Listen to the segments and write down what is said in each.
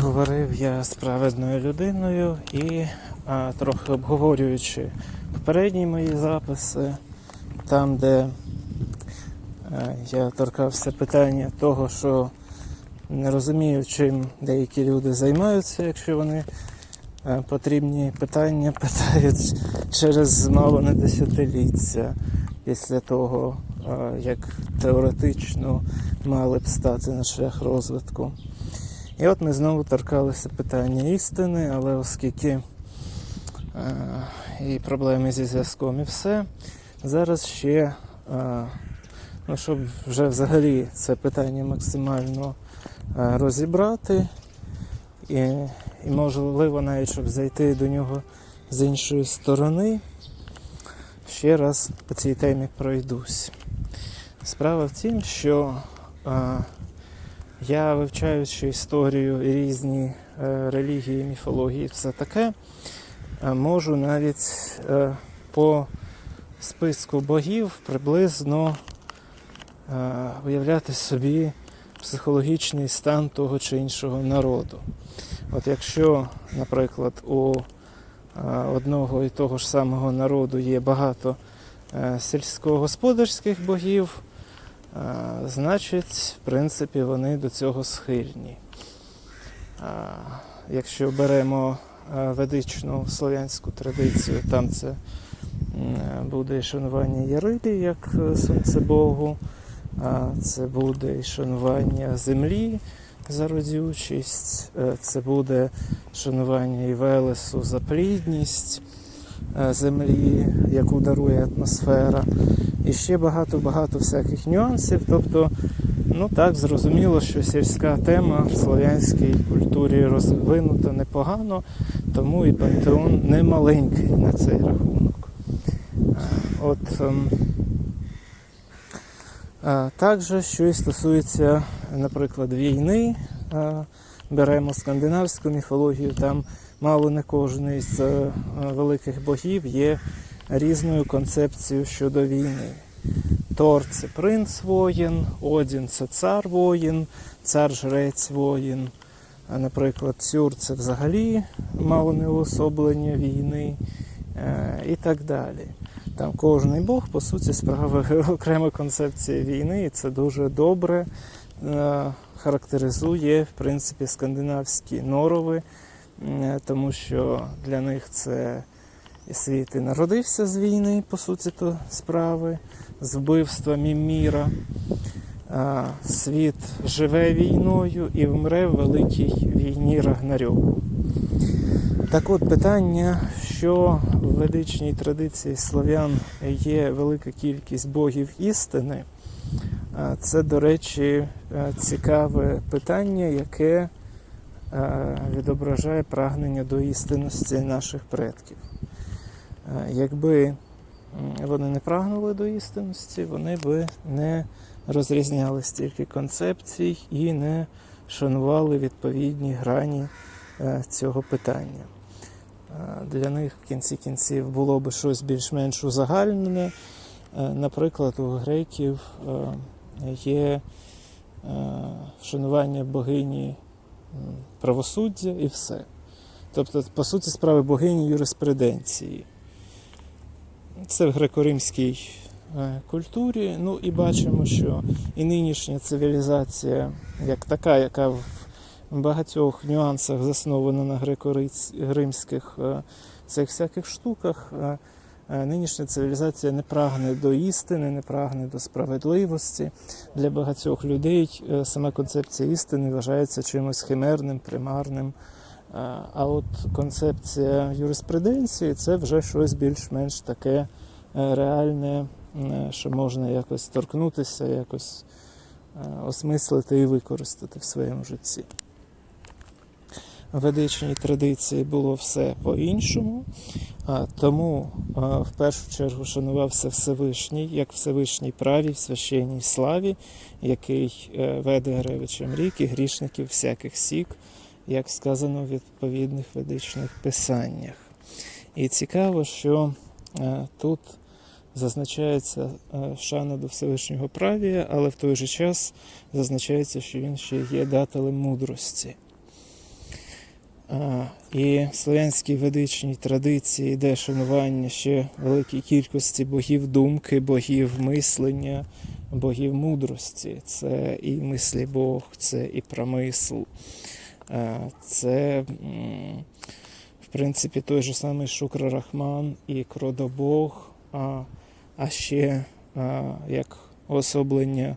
Говорив я з праведною людиною і а, трохи обговорюючи попередні мої записи, там, де е, я торкався питання того, що не розумію, чим деякі люди займаються, якщо вони е, потрібні питання питають через мало не десятиліття після того, е, як теоретично мали б стати на шлях розвитку. І от ми знову торкалися питання істини, але оскільки е, і проблеми зі зв'язком, і все, зараз ще, е, ну, щоб вже взагалі це питання максимально е, розібрати, і, і можливо навіть щоб зайти до нього з іншої сторони, ще раз по цій темі пройдусь. Справа в тім, що е, я вивчаючи історію і різні е, релігії, міфології, все таке, е, можу навіть е, по списку богів приблизно уявляти собі психологічний стан того чи іншого народу. От якщо, наприклад, у одного і того ж самого народу є багато сільськогосподарських богів, Значить, в принципі, вони до цього схильні. Якщо беремо ведичну слов'янську традицію, там це буде і шанування Ярилі як е, сонцебогу, це буде і шанування землі за родючість, е, це буде шанування і Велесу за плідність землі, яку дарує атмосфера. І ще багато-багато всяких нюансів. Тобто, ну так, зрозуміло, що сільська тема в слов'янській культурі розвинута непогано, тому і пантеон не маленький на цей рахунок. А, От ем, також, що і стосується, наприклад, війни, беремо скандинавську міфологію, там мало не кожен з е, великих богів є різною концепцією щодо війни. Тор це принц воїн, Одін це цар воїн, цар жрець воїн. Наприклад, Цюр це взагалі мало не уособлення війни е, і так далі. Там кожний Бог, по суті, справи окрема концепція війни, і це дуже добре е, характеризує, в принципі, скандинавські норови, тому що для них це світ і народився з війни, по суті, то справи, з вбивства Міміра. Світ живе війною і вмре в великій війні Рагнарьоку. Так от питання, що в ведичній традиції слов'ян є велика кількість богів істини, це, до речі, е, цікаве питання, яке е, відображає прагнення до істинності наших предків. Е, Якби вони не прагнули до істинності, вони би не розрізняли стільки концепцій і не шанували відповідні грані е, цього питання. Е, Для них в кінці кінців було би щось більш-менш узагальнене. Е, Наприклад, у греків е, є е, вшанування богині правосуддя і все. Тобто, по суті, справи богині юриспруденції. Це в греко-римській е, культурі. Ну і бачимо, що і нинішня цивілізація, як така, яка в багатьох нюансах заснована на греко-римських е, цих всяких штуках. Е, Нинішня цивілізація не прагне до істини, не прагне до справедливості. Для багатьох людей е, сама концепція істини вважається чимось химерним, примарним. Е, А от концепція юриспруденції це вже щось більш-менш таке реальне, що можна якось торкнутися, якось осмислити і використати в своєму житті. В ведичній традиції було все по-іншому, тому в першу чергу шанувався Всевишній, як Всевишній праві, в священній славі, який е, веде Гревичем рік і грішників всяких сік, як сказано в відповідних ведичних писаннях. І цікаво, що е, тут зазначається е, шана до Всевишнього правія, але в той же час зазначається, що він ще є дателем мудрості. І в слов'янській ведичній традиції йде шанування ще великій кількості богів думки, богів мислення, богів мудрості. Це і мислі Бог, це і промисл. Це, в принципі, той же самий Шукра Рахман і Кродобог, а, а ще як особлення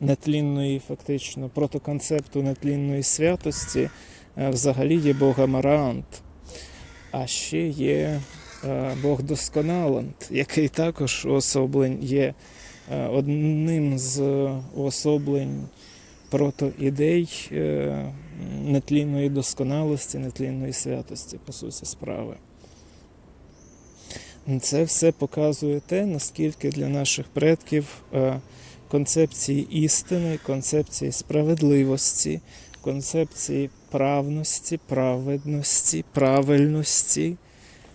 нетлінної, фактично, протоконцепту нетлінної святості е, взагалі є Бог Амарант, а ще є е, Бог Досконалант, який також уособлень є е, одним з уособлень протоідей нетлінної досконалості, нетлінної святості, по суті справи. Це все показує те, наскільки для наших предків концепції істини, концепції справедливості, концепції правності, праведності, правильності,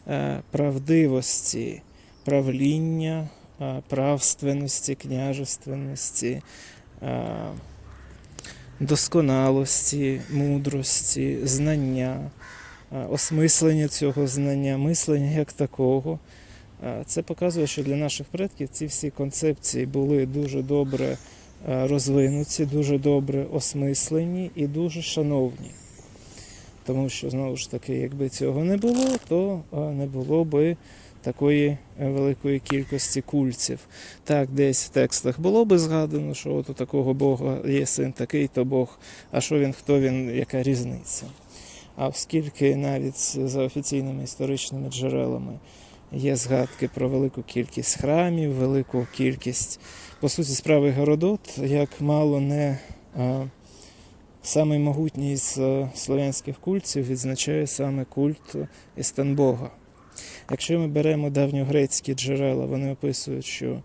е, правдивості, правління, е, правственності, княжественності, е, досконалості, мудрості, знання, осмислення цього знання, мислення як такого. Е, Це показує, що для наших предків ці всі концепції були дуже добре е, розвинуті, дуже добре осмислені і дуже шановні. Тому що, знову ж таки, якби цього не було, то е, не було би такої великої кількості культів. Так, десь в текстах було би згадано, що от у такого Бога є син такий, то Бог, а що він, хто він, яка різниця. А оскільки навіть за офіційними історичними джерелами Є згадки про велику кількість храмів, велику кількість, по суті, справи Городот, як мало не а, самий могутній з е, слов'янських культів відзначає саме культ Істанбога. Якщо ми беремо давньогрецькі джерела, вони описують, що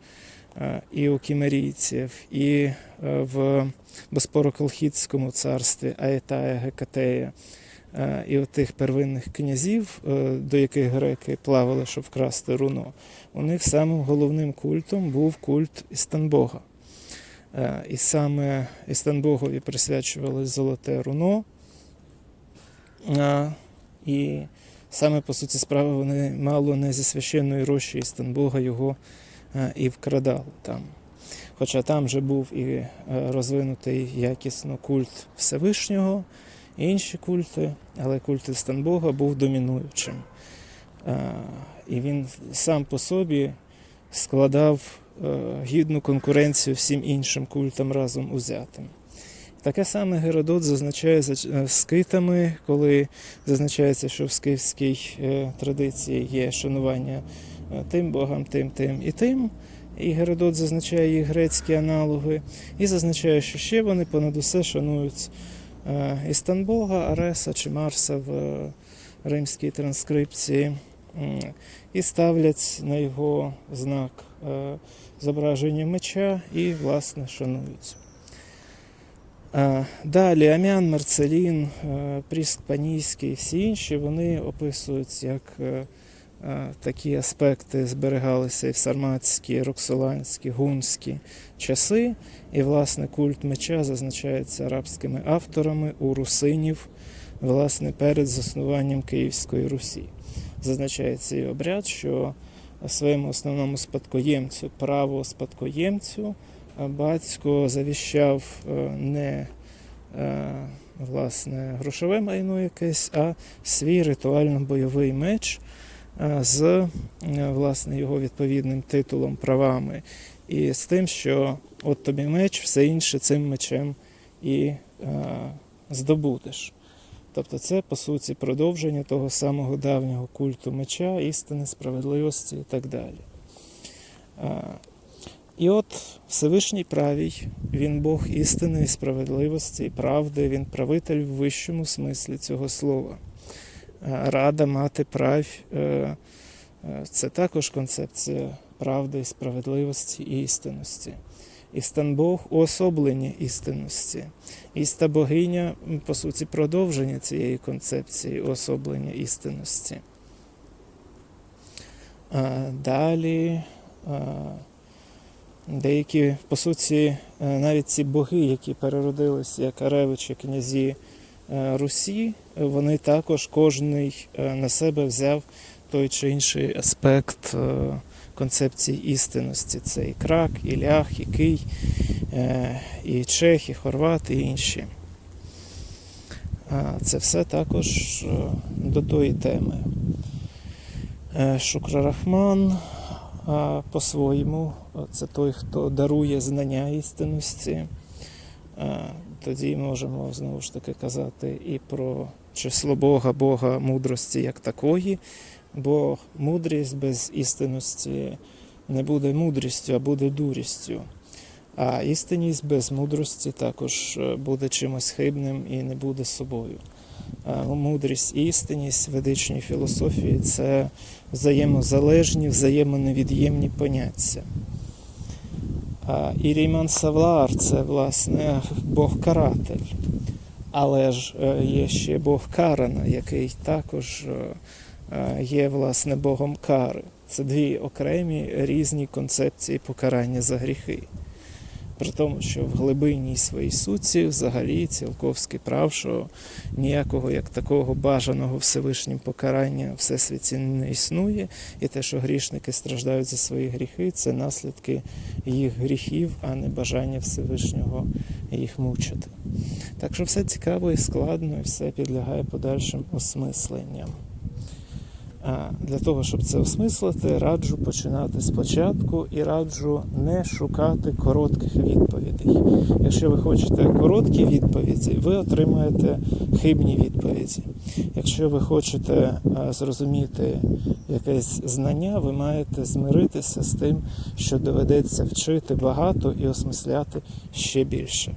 а, і у кімерійців, і е, в Боспоро-Колхідському царстві Аетая Гекатея, Е, і от тих первинних князів, е, до яких греки плавали, щоб вкрасти руно, у них самим головним культом був культ Істанбога. Е, І саме Істанбогові присвячувалось золоте руно. Е, І саме по суті справи вони мало не зі священної рощі Істанбога його е, і вкрадали там. Хоча там же був і е, розвинутий якісно культ Всевишнього, інші культи, але культ Істанбога був домінуючим. І він сам по собі складав е, гідну конкуренцію всім іншим культам разом узятим. Таке саме Геродот зазначає за е, скитами, коли зазначається, що в скифській е, традиції є шанування тим богам, тим, тим і тим. І Геродот зазначає їх грецькі аналоги, і зазначає, що ще вони понад усе шанують Істанбога, Ареса чи Марса в е, римській транскрипції, і ставлять на його знак е, зображення меча і, власне, шанують. Е, Далі Амян, Марцелін, е, Пріст Панійський і всі інші вони описують, як е, е, такі аспекти зберігалися і в сарматські, роксоланські, гунські часи. І, власне, культ меча зазначається арабськими авторами у русинів, власне, перед заснуванням Київської Русі. Зазначається і обряд, що своєму основному спадкоємцю, право спадкоємцю, батько завіщав е, не е, власне грошове майно якесь, а свій ритуально-бойовий меч е, з е, власне його відповідним титулом, правами, і з тим, що от тобі меч, все інше цим мечем і е, здобудеш. Тобто це, по суті, продовження того самого давнього культу меча, істини, справедливості і так далі. А, І от Всевишній правій, він Бог істини, і справедливості і правди, він правитель в вищому смислі цього слова. А, Рада мати правь е, е, це також концепція правди, справедливості і істинності. Істанбог уособлення істинності. Іста богиня, по суті, продовження цієї концепції уособлення істинності. Далі деякі, по суті, е, навіть ці боги, які переродилися як аревичі, князі е, Русі, вони також кожний е, на себе взяв той чи інший аспект е, концепції істинності. Це і крак, і лях, і кий, е, і чех, і хорват, і інші. Це все також до тої теми. Шукрарахман по-своєму це той, хто дарує знання істинності. Тоді можемо знову ж таки казати і про число Бога, Бога мудрості як такої, бо мудрість без істинності не буде мудрістю, а буде дурістю. А істинність без мудрості також е, буде чимось хибним і не буде собою. Мудрість і істинність ведичній філософії це взаємозалежні, взаємоневід'ємні поняття. А Іріман Савлар це власне Бог-каратель. Але ж е, є ще Бог Карана, який також е, е, є власне Богом кари. Це дві окремі різні концепції покарання за гріхи. При тому, що в глибинній своїй суті взагалі цілковський прав, що ніякого як такого бажаного Всевишнім покарання всесвіті не існує, і те, що грішники страждають за свої гріхи, це наслідки їх гріхів, а не бажання Всевишнього їх мучити. Так що все цікаво і складно, і все підлягає подальшим осмисленням. Для того, щоб це осмислити, раджу починати спочатку і раджу не шукати коротких відповідей. Якщо ви хочете короткі відповіді, ви отримаєте хибні відповіді. Якщо ви хочете зрозуміти якесь знання, ви маєте змиритися з тим, що доведеться вчити багато і осмисляти ще більше.